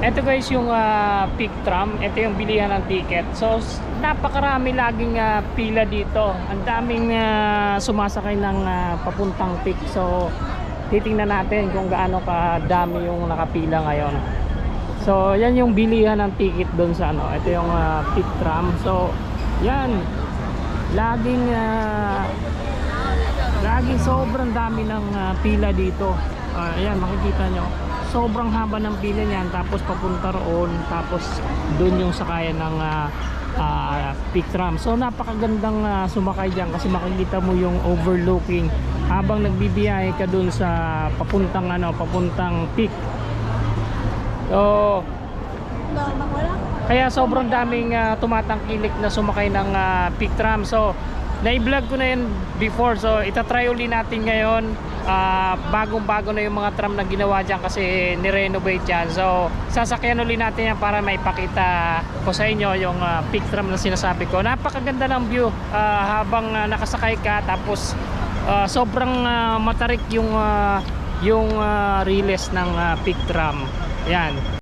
Ito guys yung uh, peak tram. Ito yung bilihan ng ticket. So napakarami laging ah, pila dito. Ang daming ah, sumasakay ng ah, papuntang peak. So titingnan natin kung gaano kadami yung nakapila ngayon. So yan yung bilihan ng ticket doon sa ano. Ito yung ah, peak tram. So yan. Laging ah, laging sobrang dami ng ah, pila dito. Ah, ayan makikita nyo. Sobrang haba ng pila niyan tapos papunta roon tapos doon yung sakayan ng ah, ah, peak tram so napakagandang ah, sumakay dyan kasi makikita mo yung overlooking. Habang nagbibiyahe ka doon sa papuntang ano papuntang peak. So kaya sobrang daming ah, tumatangkilik na sumakay ng ah, peak tram. So, na-vlog ko na yun before. So, itatry uli natin ngayon. Ah, bagong-bago na yung mga tram na ginawa dyan kasi nirenovate yan. So, sasakyan uli natin yan para maipakita ko sa inyo yung ah, peak tram na sinasabi ko. Napakaganda ng view ah, habang ah, nakasakay ka tapos ah, sobrang ah, matarik yung ah, yung ah, riles ng ah, peak tram. Yan.